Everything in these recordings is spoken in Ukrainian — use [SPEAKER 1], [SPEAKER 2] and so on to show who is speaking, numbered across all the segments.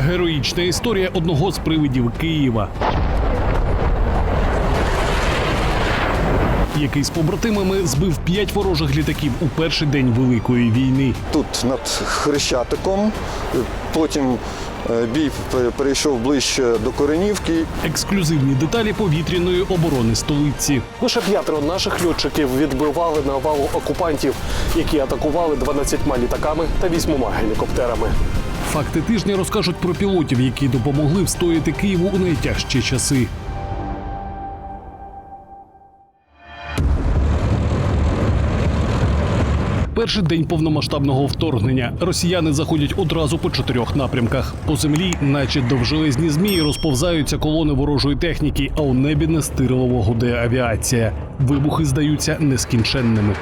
[SPEAKER 1] Героїчна історія одного з привидів Києва. Який з побратимами збив п'ять ворожих літаків у перший день Великої війни.
[SPEAKER 2] Тут над Хрещатиком, потім е, бій пе- перейшов ближче до Коренівки.
[SPEAKER 1] Ексклюзивні деталі повітряної оборони столиці.
[SPEAKER 3] Лише п'ятеро наших льотчиків відбивали навалу окупантів, які атакували 12 літаками та вісьмома гелікоптерами.
[SPEAKER 1] Факти тижня розкажуть про пілотів, які допомогли встояти Києву у найтяжчі часи. Перший день повномасштабного вторгнення росіяни заходять одразу по чотирьох напрямках. По землі, наче довжелезні змії, розповзаються колони ворожої техніки, а у небі нестирливо гуде авіація. Вибухи здаються нескінченними.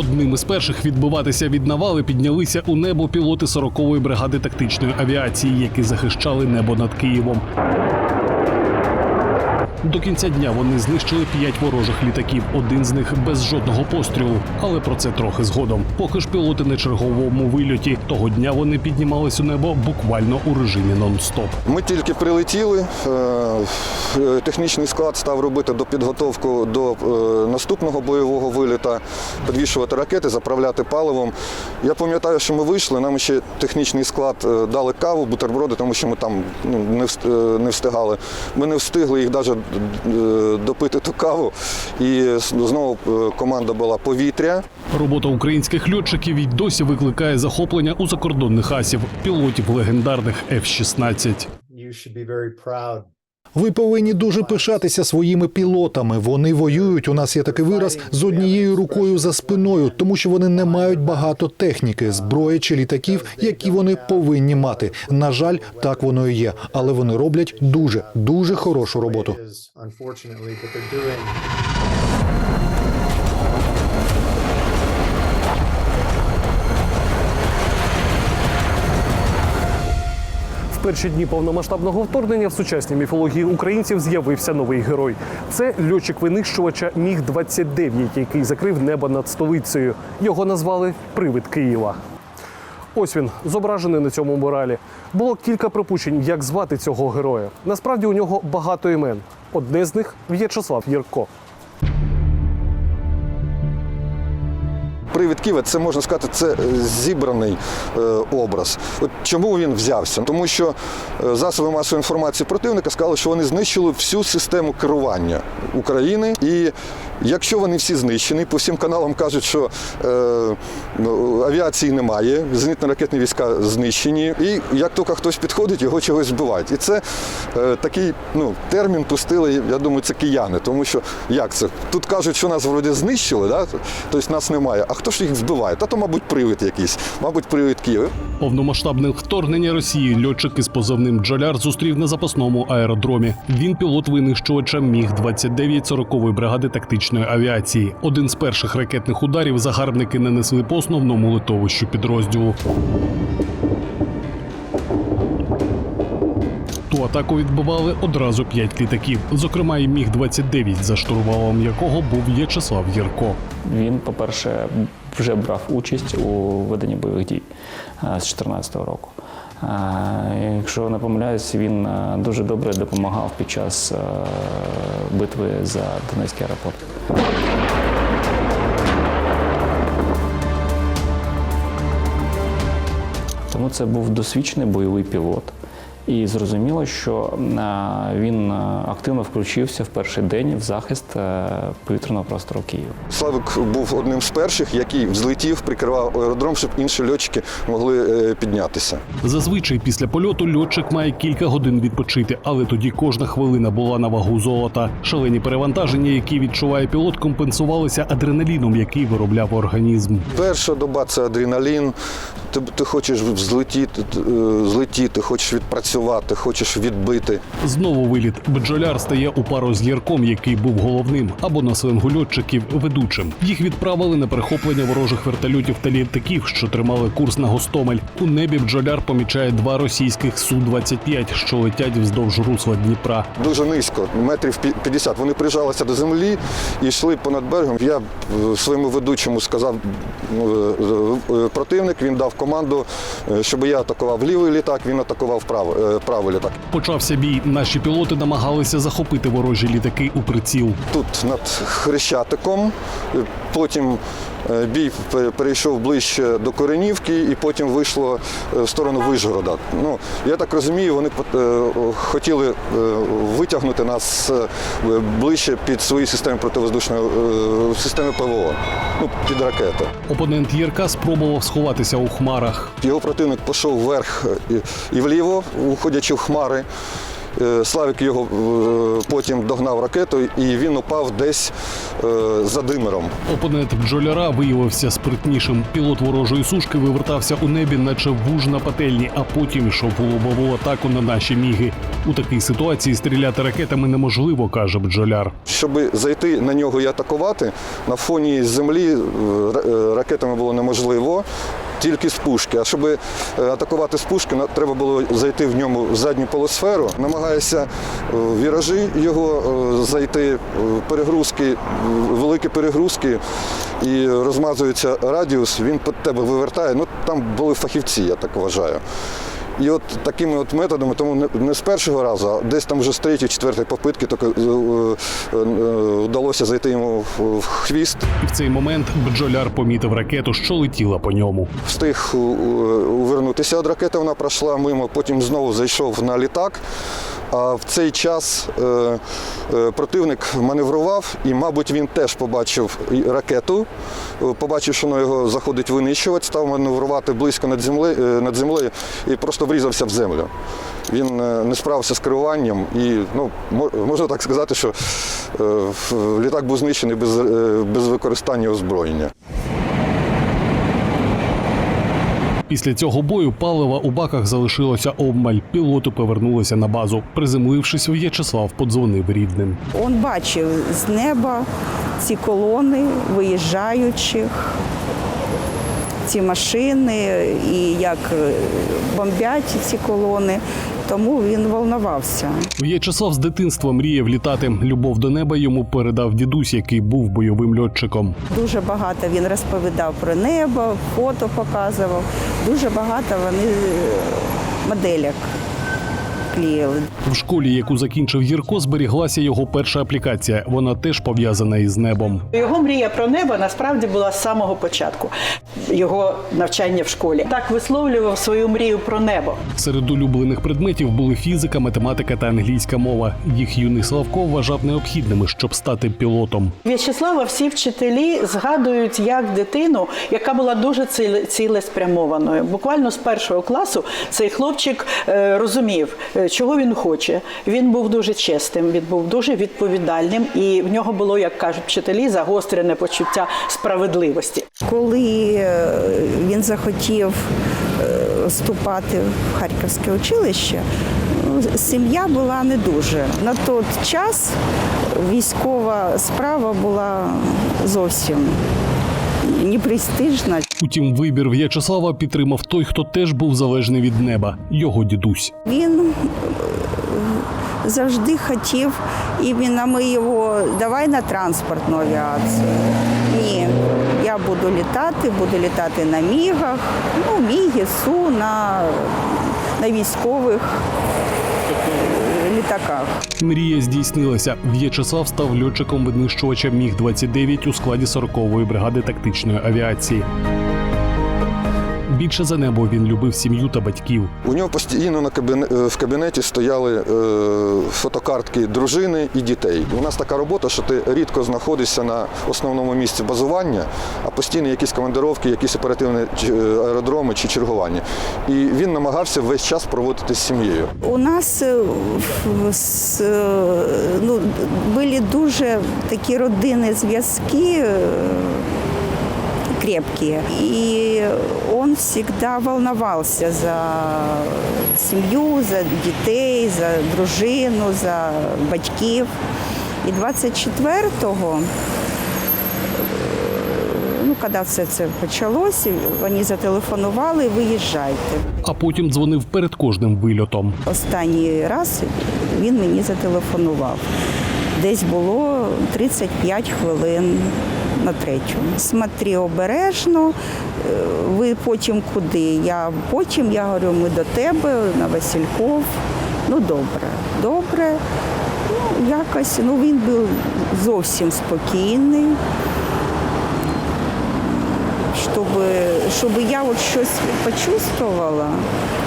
[SPEAKER 1] Одним із перших відбиватися від навали піднялися у небо пілоти 40-ї бригади тактичної авіації, які захищали небо над Києвом. До кінця дня вони знищили п'ять ворожих літаків, один з них без жодного пострілу. Але про це трохи згодом. Поки ж пілоти на черговому вильоті. Того дня вони піднімались у небо буквально у режимі нон-стоп.
[SPEAKER 2] Ми тільки прилетіли. е, е, Технічний склад став робити до підготовку до е, наступного бойового виліта, підвішувати ракети, заправляти паливом. Я пам'ятаю, що ми вийшли. Нам ще технічний склад дали каву, бутерброди, тому що ми там ну, не встигали. Ми не встигли їх навіть допити ту каву. І знову е, команда була повітря.
[SPEAKER 1] Робота українських льотчиків і досі викликає захоплення у закордонних асів, пілотів легендарних F-16.
[SPEAKER 4] Ви повинні дуже пишатися своїми пілотами. Вони воюють. У нас є такий вираз з однією рукою за спиною, тому що вони не мають багато техніки, зброї чи літаків, які вони повинні мати. На жаль, так воно і є, але вони роблять дуже дуже хорошу роботу.
[SPEAKER 3] Перші дні повномасштабного вторгнення в сучасній міфології українців з'явився новий герой. Це льотчик винищувача Міг 29 який закрив небо над столицею. Його назвали Привид Києва. Ось він зображений на цьому муралі. Було кілька припущень, як звати цього героя. Насправді у нього багато імен. Одне з них В'ячеслав Єрко.
[SPEAKER 2] Привід Києва, це можна сказати, це е, зібраний е, образ. От чому він взявся? Тому що е, засоби масової інформації противника сказали, що вони знищили всю систему керування України. І якщо вони всі знищені, по всім каналам кажуть, що авіації немає, зенітно-ракетні війська знищені. І як тільки хтось підходить, його чогось збивають. І це е, такий ну, термін пустили, я думаю, це кияни. Тому що як це? Тут кажуть, що нас вроді знищили, да? тобто нас немає. А хто ж їх збиває? Та то, мабуть, привид якийсь, мабуть, привид Києва.
[SPEAKER 1] Повномасштабне вторгнення Росії льотчик із позивним Джоляр зустрів на запасному аеродромі. Він пілот винищувача Міг 29 40-ї бригади тактичної авіації. Один з перших ракетних ударів загарбники нанесли по основному литовищу підрозділу. Ту атаку відбивали одразу п'ять літаків, зокрема і Міг 29 за штурвалом якого був В'ячеслав Єрко.
[SPEAKER 5] Він, по-перше, вже брав участь у веденні бойових дій з 2014 року. Якщо не помиляюсь, він дуже добре допомагав під час битви за Донецький аеропорт. Тому це був досвідчений бойовий пілот. І зрозуміло, що е, він е, активно включився в перший день в захист е, повітряного простору Києва.
[SPEAKER 2] Славик був одним з перших, який взлетів, прикривав аеродром, щоб інші льотчики могли піднятися.
[SPEAKER 1] Зазвичай після польоту льотчик має кілька годин відпочити, але тоді кожна хвилина була на вагу золота. Шалені перевантаження, які відчуває пілот, компенсувалися адреналіном, який виробляв організм.
[SPEAKER 2] Перша доба це адреналін. Ти, ти хочеш злетіти, е, злетіти, хочеш відпрацювати працювати, хочеш відбити.
[SPEAKER 1] Знову виліт. Бджоляр стає у пару з Ярком, який був головним, або на сленгу льотчиків ведучим. Їх відправили на перехоплення ворожих вертольотів та літаків, що тримали курс на Гостомель. У небі бджоляр помічає два російських Су-25, що летять вздовж русла Дніпра.
[SPEAKER 2] Дуже низько, метрів пі- 50. Вони прижалися до землі і йшли понад берегом. Я е, своєму ведучому сказав ну, е, е, противник, він дав команду, щоб я атакував лівий літак, він атакував правий, е, Так.
[SPEAKER 1] Почався бій. Наші пілоти намагалися захопити ворожі літаки у приціл.
[SPEAKER 2] Тут над Хрещатиком, е, потім бій перейшов ближче до Коренівки і потім вийшло е, в сторону Вишгорода. Ну, я так розумію, вони е, хотіли е, витягнути нас е, ближче під свої системи противоздушної е, системи ПВО, ну, під ракети.
[SPEAKER 1] Опонент Єрка спробував сховатися у хмарах.
[SPEAKER 2] Його противник пішов вверх і вліво, уходячи в хмари. Е, Славік його е, потім догнав ракетою і він упав десь е, за димером.
[SPEAKER 1] Опонент бджоляра виявився спритнішим. Пілот ворожої сушки вивертався у небі, наче вуж на пательні, а потім йшов у лобову атаку на наші міги. У такій ситуації стріляти ракетами неможливо, каже бджоляр.
[SPEAKER 2] Щоб зайти на нього і атакувати, на фоні землі ра- ракетами було неможливо. Тільки з пушки. А щоб е, атакувати з пушки, треба було зайти в ньому в задню полосферу. Намагаюся е, віражі його е, зайти, перегрузки, великі перегрузки, і розмазується радіус, він під тебе вивертає. Ну там були фахівці, я так вважаю. І от такими от методами, тому не, з першого разу, а десь там вже з третьої, четвертої попитки тільки, е, е, е, вдалося зайти йому в, хвіст.
[SPEAKER 1] І в цей момент бджоляр помітив ракету, що летіла по ньому.
[SPEAKER 2] Встиг у- увернутися від ракети, вона пройшла мимо, потім знову зайшов на літак. А в цей час е, е, противник маневрував, і, мабуть, він теж побачив ракету, е, побачив, що воно його заходить винищувати, став маневрувати близько над землею, над землею і просто врізався в землю. Він не справився з керуванням і ну, можна так сказати, що літак був знищений без, без використання озброєння.
[SPEAKER 1] Після цього бою палива у баках залишилося обмаль. Пілоти повернулися на базу. Приземлившись, В'ячеслав подзвонив рідним.
[SPEAKER 6] Он бачив з неба ці колони виїжджаючих, ці машини і як е, бомбять ці колони. Тому він волнувався.
[SPEAKER 1] В'ячеслав з дитинства мріяв літати. Любов до неба йому передав дідусь, який був бойовим льотчиком.
[SPEAKER 6] Дуже багато він розповідав про небо, фото показував. Дуже багато вони е, моделек клеїли.
[SPEAKER 1] В школі, яку закінчив Єрко, зберіглася його перша аплікація. Вона теж пов'язана із небом.
[SPEAKER 7] Його мрія про небо насправді була з самого початку його навчання в школі. Так висловлював свою мрію про небо.
[SPEAKER 1] Серед улюблених предметів були фізика, математика та англійська мова. Їх юний Славко вважав необхідними, щоб стати пілотом.
[SPEAKER 7] В'ячеслава всі вчителі згадують як дитину, яка була дуже ціле- цілеспрямованою. Буквально з першого класу цей хлопчик е, розумів, чого він хоче. Він був дуже чесним, він був дуже відповідальним, і в нього було, як кажуть вчителі, загострене почуття справедливості.
[SPEAKER 6] Коли е, він захотів е, вступати в Харківське училище, ну, сім'я була не дуже. На той час військова справа була зовсім не престижна.
[SPEAKER 1] Утім, вибір В'ячеслава підтримав той, хто теж був залежний від неба його дідусь.
[SPEAKER 6] Він е, завжди хотів, іменно ми його давай на транспортну авіацію. Ні, я буду літати, буду літати на мігах, ну, міги, су, на, на військових літаках.
[SPEAKER 1] Мрія здійснилася. В'ячеслав став льотчиком винищувача Міг 29 у складі 40-ї бригади тактичної авіації. Більше за небо він любив сім'ю та батьків.
[SPEAKER 2] У нього постійно на е, в кабінеті стояли е, фотокартки дружини і дітей. У нас така робота, що ти рідко знаходишся на основному місці базування, а постійно якісь командировки, якісь оперативні ч- е, аеродроми чи чергування. І він намагався весь час проводити з сім'єю.
[SPEAKER 6] У нас ну, були дуже такі родинні зв'язки. Крепкие. И он всегда волновался за семью, за дітей, за дружину, за батьків. І 24-го ну, коли все це почалося, вони зателефонували, виїжджайте.
[SPEAKER 1] А потім дзвонив перед кожним вильотом.
[SPEAKER 6] Останній раз він мені зателефонував. Десь було 35 хвилин на третю. Смотри обережно, е, ви потім куди? Я потім я говорю, ми до тебе на Васильков. Ну добре, добре. Ну, якось ну він був зовсім спокійний. Щоб, щоб я от щось почувствувала,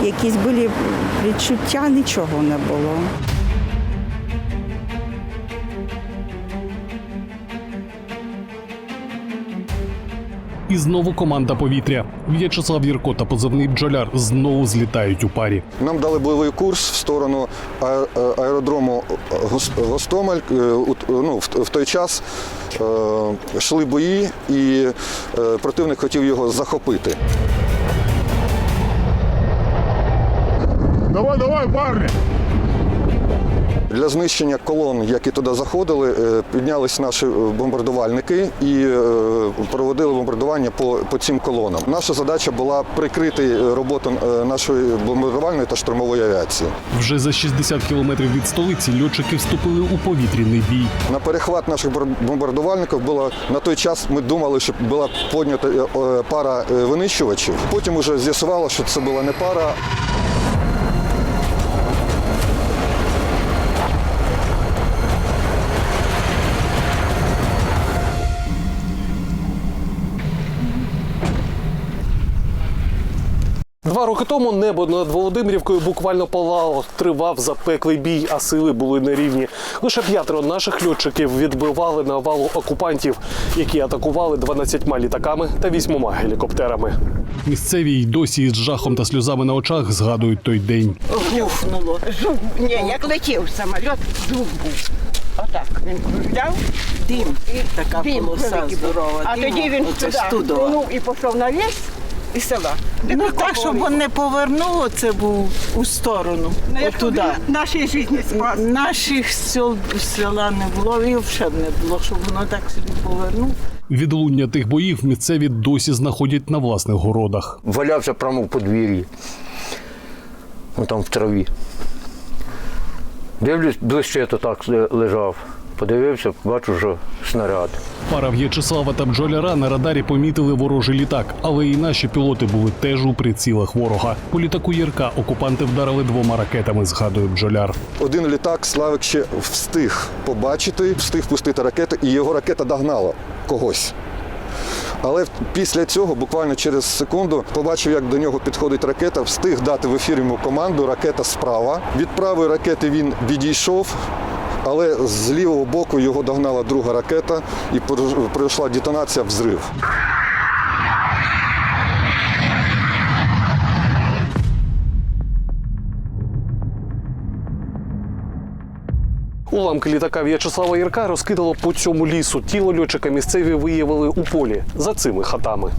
[SPEAKER 6] якісь були відчуття, нічого не було.
[SPEAKER 1] І знову команда повітря. В'ячеслав Єрко та позивний бджоляр знову злітають у парі.
[SPEAKER 2] Нам дали бойовий курс в сторону а- аеродрому Гос- Гостомель. Е, Ну, в, той час е, йшли бої, і е, противник хотів його захопити.
[SPEAKER 8] Давай, давай, парни!
[SPEAKER 2] Для знищення колон, які туди заходили, е, піднялись наші е, бомбардувальники і е, проводили бомбардування по, по цим колонам. Наша задача була прикрити роботу нашої бомбардувальної та штурмової авіації.
[SPEAKER 1] Вже за 60 кілометрів від столиці льотчики вступили у повітряний бій.
[SPEAKER 2] На перехват наших бомбардувальників було на той час. Ми думали, що була поднята пара винищувачів. Потім вже з'ясувало, що це була не пара.
[SPEAKER 3] Два роки тому небо над Володимирівкою буквально палало, тривав запеклий бій, а сили були нерівні. Лише п'ятеро наших льотчиків відбивали навалу окупантів, які атакували 12 літаками та вісьмома гелікоптерами.
[SPEAKER 1] Місцеві й досі із жахом та сльозами на очах згадують той день.
[SPEAKER 9] Гухнуло. Зуб, ні, як летів самоліт, зуб був. Отак. Він кружляв, дим. І
[SPEAKER 7] Така
[SPEAKER 9] дим
[SPEAKER 7] полоса здорова,
[SPEAKER 9] А тоді він туди ну, і пішов на ліс і села.
[SPEAKER 7] Ну так, щоб він не повернуло, це був у сторону. Отуди.
[SPEAKER 9] Нашій житті спас.
[SPEAKER 7] Наших сел села не було і взагалі не було, щоб воно так собі повернуло.
[SPEAKER 1] Відлуння тих боїв місцеві досі знаходять на власних городах.
[SPEAKER 10] валявся прямо в подвір'ї. Ну там в траві. Дивлюсь, ближче то так лежав. Подивився, бачу, що снаряд.
[SPEAKER 1] Пара В'ячеслава та бджоляра на радарі помітили ворожий літак, але і наші пілоти були теж у прицілах ворога. По літаку Єрка окупанти вдарили двома ракетами, згадує бджоляр.
[SPEAKER 2] Один літак Славик ще встиг побачити, встиг пустити ракету, і його ракета догнала когось. Але після цього, буквально через секунду, побачив, як до нього підходить ракета, встиг дати в ефір йому команду, ракета справа. Від правої ракети він відійшов, але з лівого боку його догнала друга ракета і пройшла детонація, взрив.
[SPEAKER 3] Уламки літака В'ячеслава Єрка розкидало по цьому лісу. Тіло льотчика місцеві виявили у полі за цими хатами.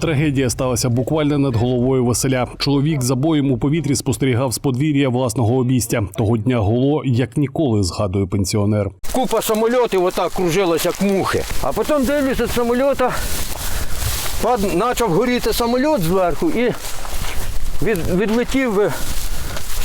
[SPEAKER 1] Трагедія сталася буквально над головою Василя. Чоловік за боєм у повітрі спостерігав з подвір'я власного обійстя. Того дня гуло як ніколи, згадує пенсіонер.
[SPEAKER 10] Купа самольотів отак кружилась, як мухи. А потім дивлюся з самольота, почав горіти самольот зверху і від, відлетів е,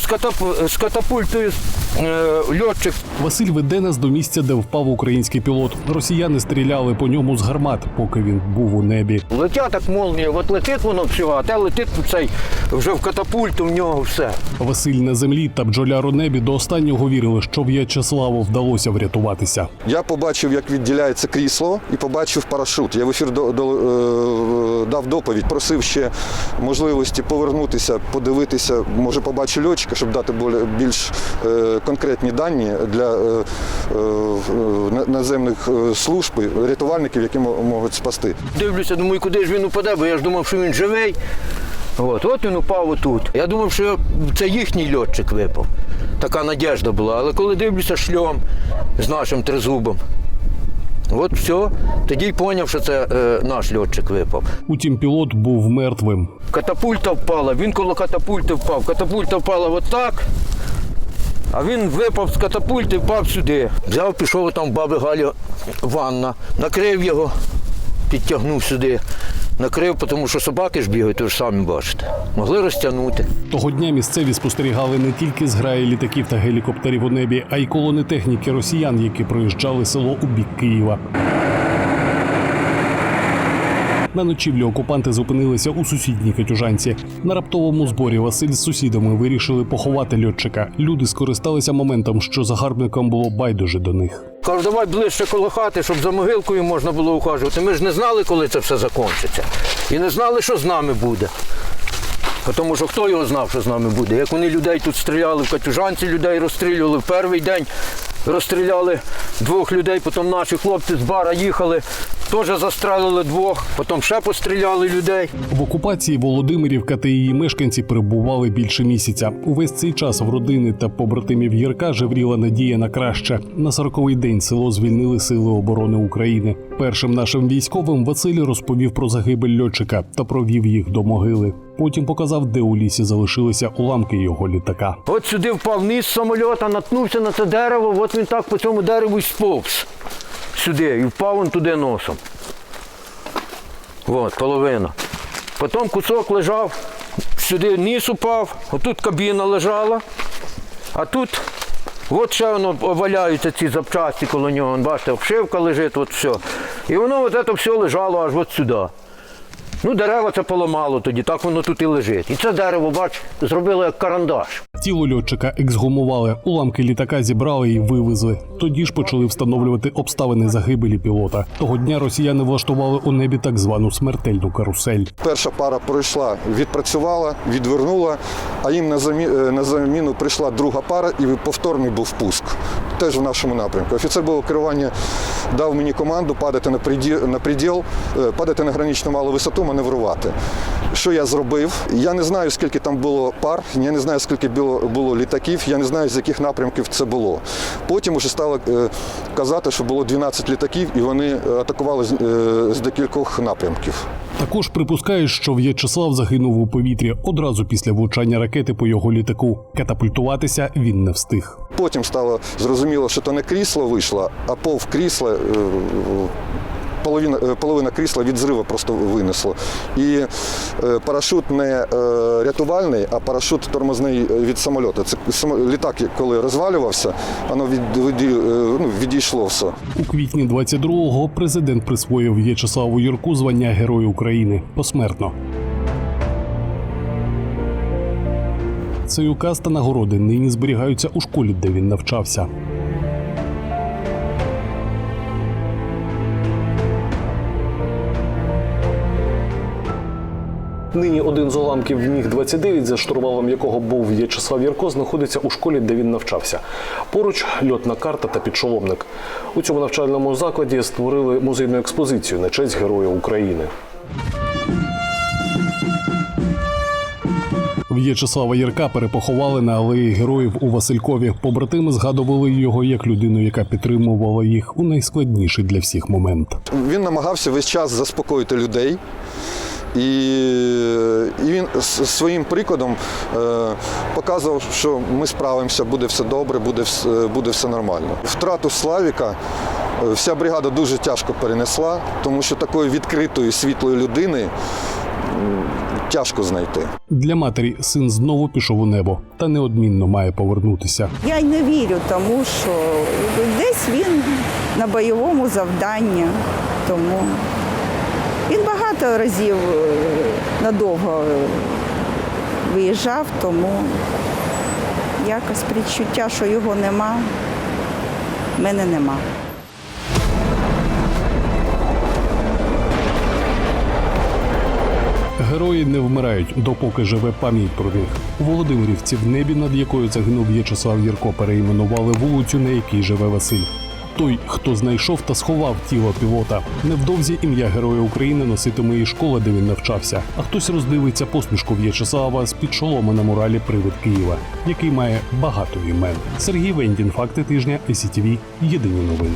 [SPEAKER 10] з, катап, з катапультою льотчик.
[SPEAKER 1] Василь веде нас до місця, де впав український пілот. Росіяни стріляли по ньому з гармат, поки він був у небі.
[SPEAKER 10] Летять так молнія, от летить воно все, а те летить цей вже в катапульту в нього все.
[SPEAKER 1] Василь на землі та бджоляр у небі до останнього вірили, що В'ячеславу вдалося врятуватися.
[SPEAKER 2] Я побачив, як відділяється крісло, і побачив парашут. Я в ефір до, до, е, дав доповідь, просив ще можливості повернутися, подивитися, може побачу льотчика, щоб дати більш е, конкретні дані для е, е, на- наземних служб, рятувальників, які можуть спасти.
[SPEAKER 10] Дивлюся, думаю, куди ж він упаде, бо я ж думав, що він живий. От, от він упав отут. Я думав, що це їхній льотчик випав. Така надіжда була. Але коли дивлюся шльом з нашим тризубом, От все, тоді й зрозумів, що це е, наш льотчик випав.
[SPEAKER 1] Утім, пілот був мертвим.
[SPEAKER 10] Катапульта впала, він коло катапульти впав. Катапульта впала отак. А він випав з катапульти, впав сюди. Взяв, пішов там баби Галі ванна, накрив його, підтягнув сюди. Накрив, тому що собаки ж бігають, то ж самі бачите. Могли розтягнути.
[SPEAKER 1] Того дня місцеві спостерігали не тільки зграї літаків та гелікоптерів у небі, а й колони техніки росіян, які проїжджали село у бік Києва. На ночівлю окупанти зупинилися у сусідній Катюжанці. На раптовому зборі Василь з сусідами вирішили поховати льотчика. Люди скористалися моментом, що загарбникам було байдуже до них.
[SPEAKER 10] Кажу, давай ближче коло хати, щоб за могилкою можна було ухажувати. Ми ж не знали, коли це все закінчиться. І не знали, що з нами буде. Тому що хто його знав, що з нами буде? Як вони людей тут стріляли, в Катюжанці людей розстрілювали в перший день. Розстріляли двох людей, потім наші хлопці з бара їхали, теж застрелили двох, потім ще постріляли людей.
[SPEAKER 1] В окупації Володимирівка та її мешканці перебували більше місяця. Увесь цей час в родини та побратимів Єрка жевріла надія на краще. На 40-й день село звільнили сили оборони України. Першим нашим військовим Василь розповів про загибель льотчика та провів їх до могили. Потім показав, де у лісі залишилися уламки його літака.
[SPEAKER 10] От сюди впав низ самольота, наткнувся на це дерево, от він так по цьому дереву й сповз сюди і впав він туди носом. От, половина. Потім кусок лежав, сюди ніс упав, отут кабіна лежала, а тут от ще воно валяються ці запчасті коло нього. Бачите, обшивка лежить, от все. І воно от це все лежало аж от сюди. Ну, дерева це поламало тоді, так воно тут і лежить. І це дерево, бач, зробили як карандаш.
[SPEAKER 1] Тіло льотчика ексгумували, уламки літака зібрали і вивезли. Тоді ж почали встановлювати обставини загибелі пілота. Того дня росіяни влаштували у небі так звану смертельну карусель.
[SPEAKER 2] Перша пара пройшла, відпрацювала, відвернула, а їм на замі- е, на заміну прийшла друга пара і повторний був пуск. Теж в нашому напрямку. Офіцер було керування дав мені команду падати на приділ, на приділ, е, падати на граничну малу висоту, маневрувати. Що я зробив? Я не знаю, скільки там було пар, я не знаю, скільки було, було літаків, я не знаю, з яких напрямків це було. Потім уже стало е, казати, що було 12 літаків, і вони е, атакували з, е, з декількох напрямків.
[SPEAKER 1] Також припускають, що В'ячеслав загинув у повітрі одразу після влучання ракети по його літаку. Катапультуватися він не встиг.
[SPEAKER 2] Потім стало зрозуміло, що то не крісло вийшло, а пов крісла. Половина, е, половина крісла від зриву просто винесло. І е, парашут не е, рятувальний, а парашут тормозний від самольоту. Це літак, коли розвалювався, воно від, ну, відійшло все.
[SPEAKER 1] У квітні 22-го президент присвоїв В'ячеславу Юрку звання Герой України посмертно. Цей указ та нагороди нині зберігаються у школі, де він навчався.
[SPEAKER 3] Нині один з уламків міг 29 за штурвалом якого був В'ячеслав Ярко, знаходиться у школі, де він навчався. Поруч льотна карта та підшоломник. У цьому навчальному закладі створили музейну експозицію на честь Героя України.
[SPEAKER 1] В'ячеслава Єрка перепоховали на алеї героїв у Василькові. Побратими згадували його як людину, яка підтримувала їх у найскладніший для всіх момент.
[SPEAKER 2] Він намагався весь час заспокоїти людей. І, і він своїм прикладом е, показував, що ми справимося, буде все добре, буде, вс- буде все нормально. Втрату Славіка е, вся бригада дуже тяжко перенесла, тому що такої відкритої світлої людини тяжко знайти.
[SPEAKER 1] Для матері син знову пішов у небо та неодмінно має повернутися.
[SPEAKER 6] Я й не вірю тому, що десь він на бойовому завданні. Тому він багато разів е, надовго е, виїжджав, тому якось відчуття, що його нема, в мене нема.
[SPEAKER 1] Герої не вмирають, допоки живе пам'ять про них. У Володимирівці в небі, над якою загинув В'ячеслав Єрко, перейменували вулицю, на якій живе Василь. Той, хто знайшов та сховав тіло пілота. Невдовзі ім'я Героя України носитиме і школа, де він навчався. А хтось роздивиться посмішку В'ячеслава з під шолома на муралі Привид Києва, який має багато імен. Сергій Вендін, факти тижня, СІТВ, Єдині новини.